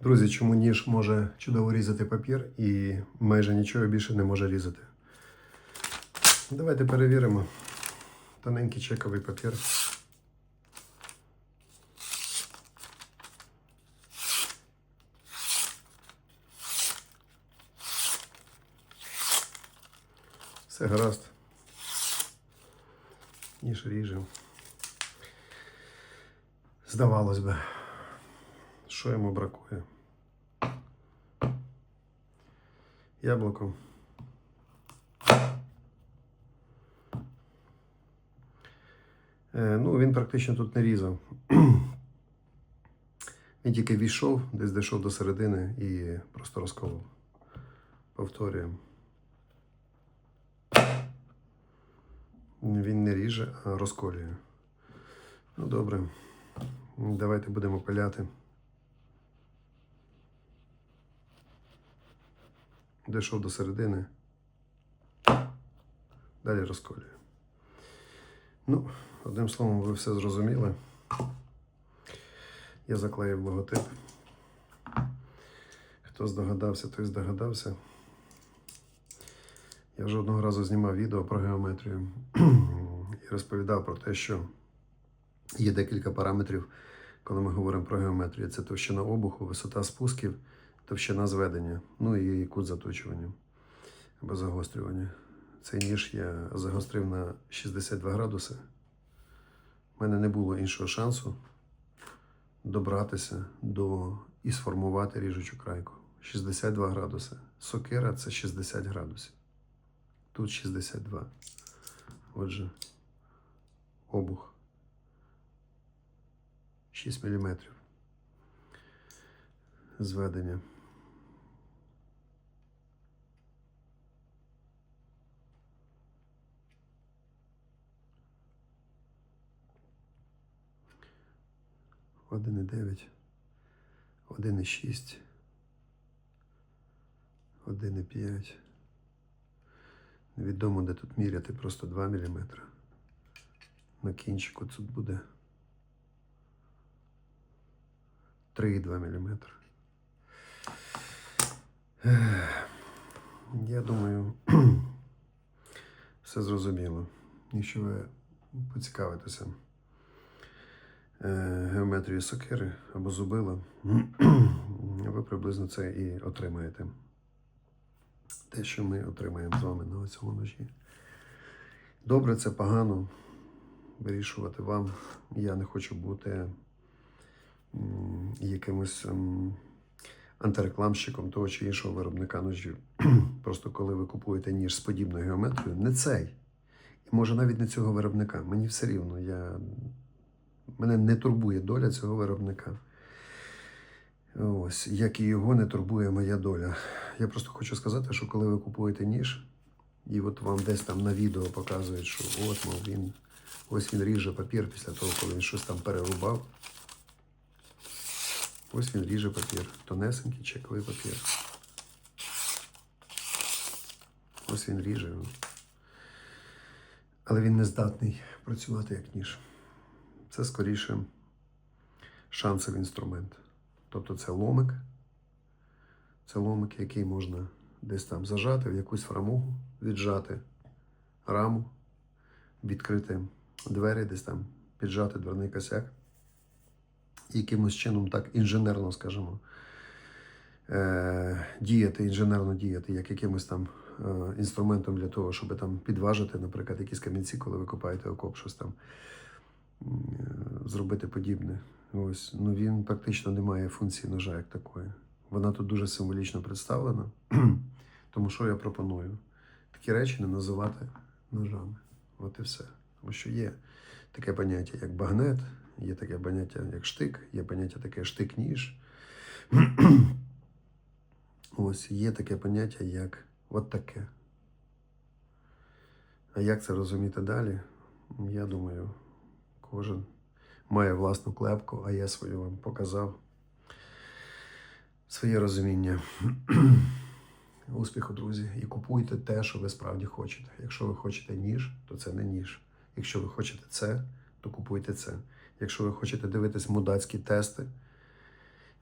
Друзі, чому ніж може чудово різати папір і майже нічого більше не може різати? Давайте перевіримо. Тоненький чековий папір. Все гаразд. Ніж ріже. Здавалось би, що йому бракує? Яблуко. Е, ну, він практично тут не різав. Він тільки війшов, десь дійшов до середини і просто розколов. Повторюємо. Він не ріже, а розколює. Ну, добре. Давайте будемо пиляти. Дійшов до середини. Далі розколює. Ну, одним словом, ви все зрозуміли. Я заклеїв логотип. Хто здогадався, той здогадався. Я вже одного разу знімав відео про геометрію і розповідав про те, що є декілька параметрів, коли ми говоримо про геометрію. Це товщина обуху, висота спусків, товщина зведення, ну і кут заточування або загострювання. Цей ніж я загострив на 62 градуси. У мене не було іншого шансу добратися до і сформувати ріжучу крайку. 62 градуси. Сокира це 60 градусів. Тут 62. Отже, обух 6 мм. Зведення. Один і дев'ять, один і шість, один і п'ять. Невідомо, де тут міряти, просто 2 мм. На кінчику тут буде 3,2 мм. Я думаю, все зрозуміло. Якщо ви поцікавитеся е, геометрією сокири або зубила, ви приблизно це і отримаєте те, що ми отримаємо з вами на цьому ножі. Добре, це погано. Вирішувати вам. Я не хочу бути якимось антирекламщиком того чи іншого виробника ножів. Просто коли ви купуєте ніж з подібною геометрією, не цей. І може навіть не цього виробника. Мені все рівно. Я... Мене не турбує доля цього виробника. Ось, як і його не турбує моя доля. Я просто хочу сказати, що коли ви купуєте ніж, і от вам десь там на відео показують, що от, мов, він, ось він ріже папір після того, коли він щось там перерубав. Ось він ріже папір. Тонесенький чековий папір. Ось він ріже. Але він не здатний працювати як ніж. Це скоріше шансовий інструмент. Тобто це ломик. Це ломик, який можна десь там зажати в якусь фрамугу, віджати раму, відкрити двері, десь там піджати дверний косяк. Якимось чином так інженерно, скажімо, е- діяти, інженерно діяти, як якимось там е- інструментом для того, щоб там підважити, наприклад, якісь камінці, коли ви копаєте окоп, щось там зробити подібне. Ось, ну він практично не має функції ножа як такої. Вона тут дуже символічно представлена. Тому що я пропоную такі речі не називати ножами. От і все. Тому що є таке поняття, як багнет, є таке поняття, як штик, є поняття таке штик-ніж. Ось є таке поняття, як от таке. А як це розуміти далі? Я думаю, кожен має власну клепку, а я свою вам показав своє розуміння. Успіху, друзі, і купуйте те, що ви справді хочете. Якщо ви хочете ніж, то це не ніж. Якщо ви хочете це, то купуйте це. Якщо ви хочете дивитись мудацькі тести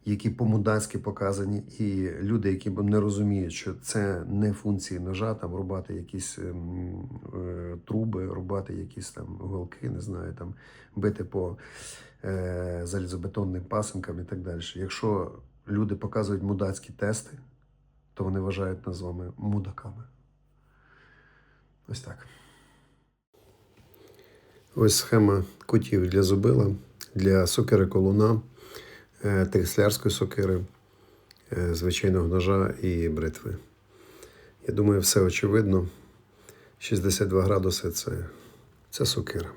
які по-мудацьки показані, і люди, які не розуміють, що це не функції ножа, там рубати якісь ем, е, труби, рубати якісь там голки, не знаю, там бити по е, залізобетонним пасинкам і так далі. Якщо люди показують мудацькі тести, то вони вважають нас з вами мудаками. Ось так. Ось схема кутів для зубила, для сокири колуна, е, текслярської сокири, е, звичайного ножа і бритви. Я думаю, все очевидно. 62 градуси це, це сокира.